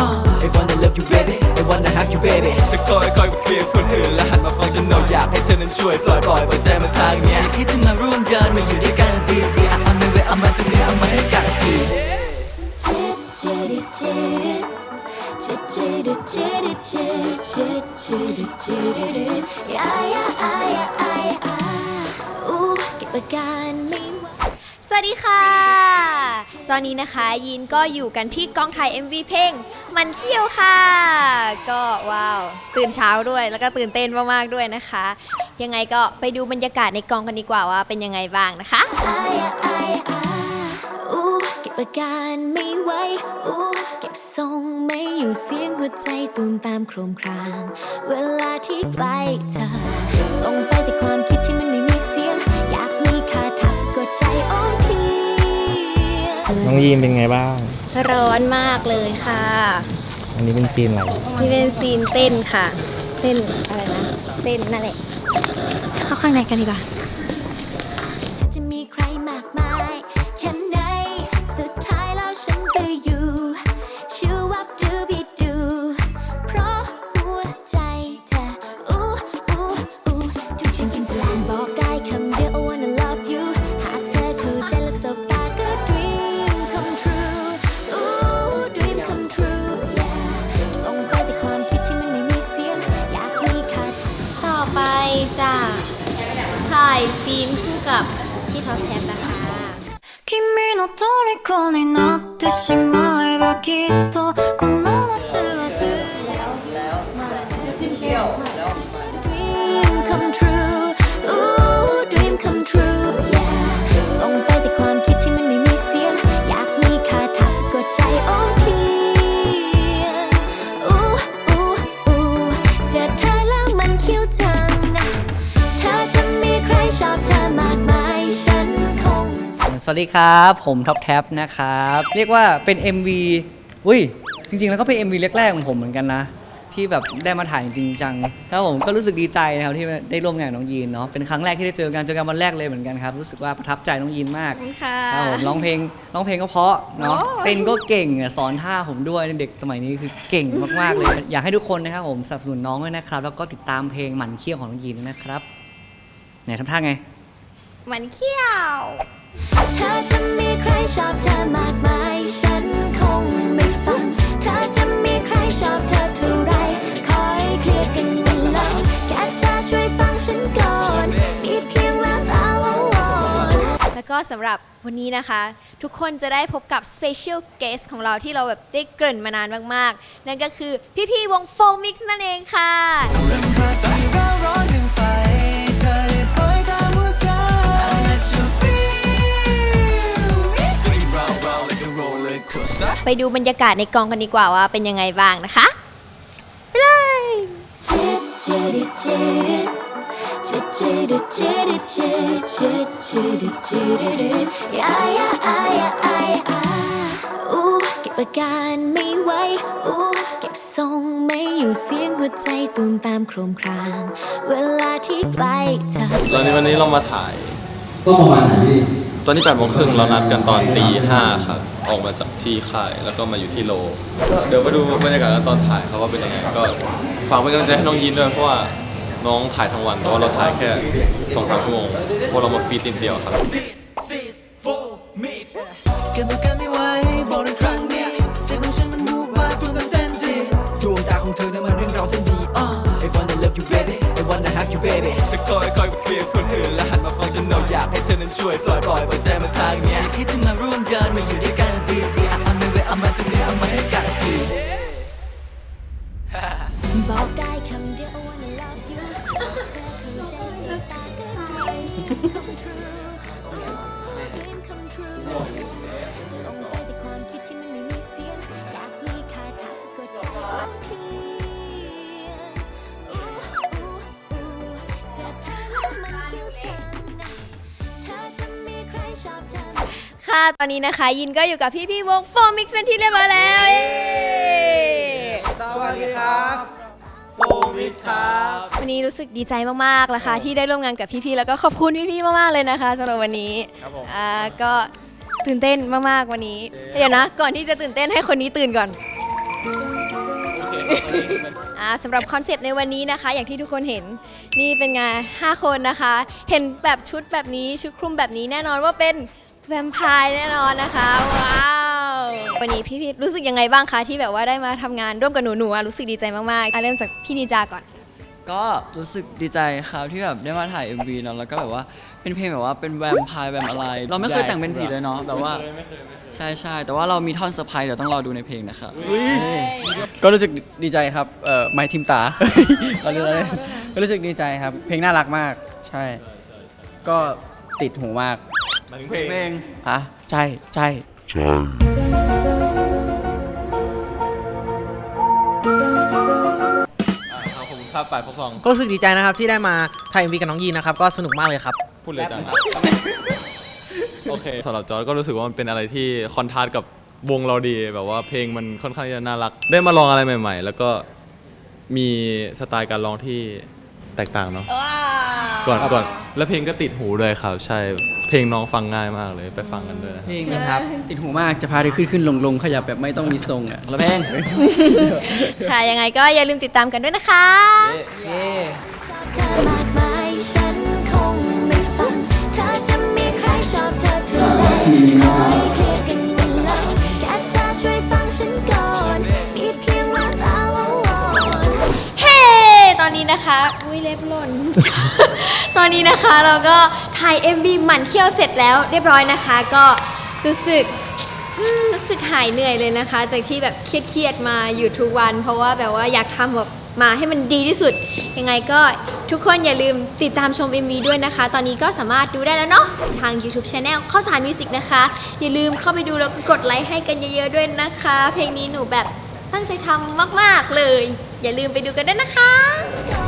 wanna love you baby I wanna hug you baby จะคอยคอยมาเคลียร์คนอื่นและหันมาฟังฉันหน่อยอยากให้เธอนั้นช่วยปล่อยปล่อยปล่อยใจมาทางเนี้ยอยากให้เธอมาร่วมเดินมาอยู่ด้วยกันทีทีอะเอาไม่ไว้เอามาที่นี่เอามาให้กันที Chitty chitty chitty chitty chitty chitty chitty yeah yeah yeah yeah yeah อู้เก็บอาการไม่ สวัสดีค่ะ ตอนนี้นะคะยินก็อยู่กันที่กองถ่าย MV เพลงมันเขี้ยวค่ะ ก็ว้าว ตื่นเช้าด้วยแล้วก็ตื่นเต้นมากๆด้วยนะคะ ยังไงก็ไปดูบรรยากาศในกองกันดีกว่าว่าเป็นยังไงบ้างนะคะเก็บอาการไม่ไหวอู้เก็บทรงไม่อยู่เสียงหัวใจตูมตามโครมคราม เวลาที่ใกล้เธอส่งไปแต่ความคิด น้องยีนเป็นไงบ้าง ร้อนมากเลยค่ะ อันนี้เป็นซีนอะไรนี่เป็นซีนเต้นค่ะ เต้นอะไรนะ เต้นนั่นแหละ เข้าข้างในกันดีกว่า の虜になってしまえばきっとこの夏は充実。 สวัสดีครับ ผมท็อปแท็บนะครับ เรียกว่าเป็น MV อุ้ย จริง ๆ แล้วก็เป็น MV แรกๆของผมเหมือนกันนะ ที่แบบได้มาถ่ายจริงจังครับผมก็รู้สึกดีใจนะครับที่ได้ร่วมงานกับน้องยีนเนาะเป็นครั้งแรกที่ได้เจอกันเจอกันวันแรกเลยเหมือนกันครับรู้สึกว่าประทับใจน้องยีนมากขอบคุณค่ะ ครับผมร้องเพลงร้องเพลงก็เพราะเนาะโอ้ย เต้นก็เก่งอะสอนท่าผมด้วยเด็กสมัยนี้คือเก่งมากๆเลย อยากให้ทุกคนนะครับผมสนับสนุนน้องด้วยนะครับ แล้วก็ติดตามเพลงหมันเขี้ยวของน้องยีนด้วยนะครับไหนทำท่าไง มันเขี้ยว เธอจะมีใครชอบเธอมากมาย ฉันคงไม่ฟัง เธอจะมีใครชอบเธอเท่าไร คอยเคลียร์กันวันลังแค่เธอช่วยฟังฉันก่อน มีเพียงแววตาว่าวอนแล้วก็สำหรับวันนี้นะคะ ทุกคนจะได้พบกับ Special Guest ของเราที่เราแบบได้เกริ่นมานานมาก ๆ นั่นก็คือพี่ ๆ วง f o Mix นั่นเองค่ะ ไปดูบรรยากาศในกองกันดีกว่าว่าเป็นยังไงบ้างนะคะไปเลยเก็บอาการไม่ไหวอู้เก็บทรงไม่อยู่เสียงหัวใจตูมตามโครมคราม เวลาที่ใกล้เธอ ตอนนี้วันนี้เรามาถ่าย ก็ประมาณไหนพี่ ตอนนี้แปดโมงครึ่งเรานัดกันตอนตีห้าครับออกมาจากที่ค่ายแล้วก็มาอยู่ที่โลก็เดี๋ยวมาดูบรรยากาศตอนถ่ายครับว่าเป็นยังไงก็ฝากเป็นกำลังใจให้น้องยินด้วยเพราะว่าน้องถ่ายทั้งวันแต่ว่าเราถ่ายแค่สองสามชั่วโมงเพราะเรามาฟีดนิดเดียวครับ ช่วยปล่อยปล่อยปล่อยใจมาทางเนี้ยอยากให้เธอมาร่วมเดินมาอยู่ ค่ะ ตอนนี้นะคะ ยินก็อยู่กับพี่ๆวง f o Mix เป็นที่เรียบร้อยแล้วเย้สวัสดีครับโฟมิสครับวันนี้รู้สึกดีใจมากๆนะคะ ที่ได้ร่วมงานกับพี่ๆแล้วก็ขอบคุณพี่ๆมากๆเลยนะคะสำหรับวันนี้อ่าก็ตื่นเต้นมากๆวันนี้เดี๋ยวนะ ก่อนที่จะตื่นเต้นให้คนนี้ตื่นก่อนอ่าสำหรับคอนเซปต์ในวันนี้นะคะ อย่างที่ทุกคนเห็นนี่เป็นไงห้าคนนะคะ เห็นแบบชุดแบบนี้ชุดคลุมแบบนี้แน่นอนว่าเป็น แวมไพร์แน่นอนนะคะ ว้าว วันนี้พี่พีทรู้สึกยังไงบ้างคะที่แบบว่าได้มาทำงานร่วมกับหนูหนูๆอะรู้สึกดีใจมากๆอะเริ่มจากพี่นิจาก่อน ก็รู้สึกดีใจครับที่แบบได้มาถ่าย MV เนาะแล้วก็แบบว่าเป็นเพลงแบบว่าเป็นแวมไพร์แวมอะไร เราไม่เคยแต่งเป็นผีเลยเนาะแบบว่าใช่ใช่แต่ว่าเรามีท่อนเซอร์ไพรส์เดี๋ยวต้องรอดูในเพลงนะครับก็รู้สึกดีใจครับเอ่อไม้ทิมตาก็เลย ก็รู้สึกดีใจครับ เพลงน่ารักมาก ใช่ ก็ติดหูมาก มาถึงเพลงเพลงอะใช่ใช่อ่าครับผมครับป่ายพกทองก็รู้สึกดีใจนะครับที่ได้มาถ่าย MV กับน้องยีนนะครับ ก็สนุกมากเลยครับ พูดเลยจังโอเคสำหรับจอร์ดก็รู้สึกว่ามันเป็นอะไรที่คอนทราสต์กับวงเราดีแบบว่าเพลงมันค่อนข้างที่จะน่ารัก ได้มาลองอะไรใหม่ ๆ แล้วก็มีสไตล์การร้องที่แตกต่างเนาะก่อนก่อน แล้วเพลงก็ติดหูเลยครับใช่เพลงน้องฟังง่ายมากเลยไปฟังกันด้วยนะเพลงนะครับ ติดหูมากจะพาเธอขึ้นขึ้นลงลงขยับแบบไม่ต้องมีทรงอะแล้วเพลงค่ะยังไงก็อย่าลืมติดตามกันด้วยนะคะเธอมากมายฉันคงไม่ฟัง เธอจะมีใครชอบเธอเท่าไรขอให้เคลียร์กันวันหลังแค่เธอช่วยฟังฉันก่อนมีเพียงว่าตาว่าวอน เฮ้ ตอนนี้นะคะ อุ้ยเล็บหล่น ตอนนี้นะคะเราก็ถ่าย MV หมั่นเที่ยวเสร็จแล้วเรียบร้อยนะคะ ก็รู้สึกอืมรู้สึกหายเหนื่อยเลยนะคะ จากที่แบบเครียดๆมาอยู่ทุกวัน เพราะว่าแบบว่าอยากทำแบบมาให้มันดีที่สุด ยังไงก็ทุกคนอย่าลืมติดตามชม MV ด้วยนะคะ ตอนนี้ก็สามารถดูได้แล้วเนาะทาง YouTube Channel ข้าวสารมิวสิกนะคะ อย่าลืมเข้าไปดูแล้วก็กดไลค์ให้กันเยอะๆด้วยนะคะ เพลงนี้หนูแบบตั้งใจทำมากๆเลย อย่าลืมไปดูกันด้วยนะคะ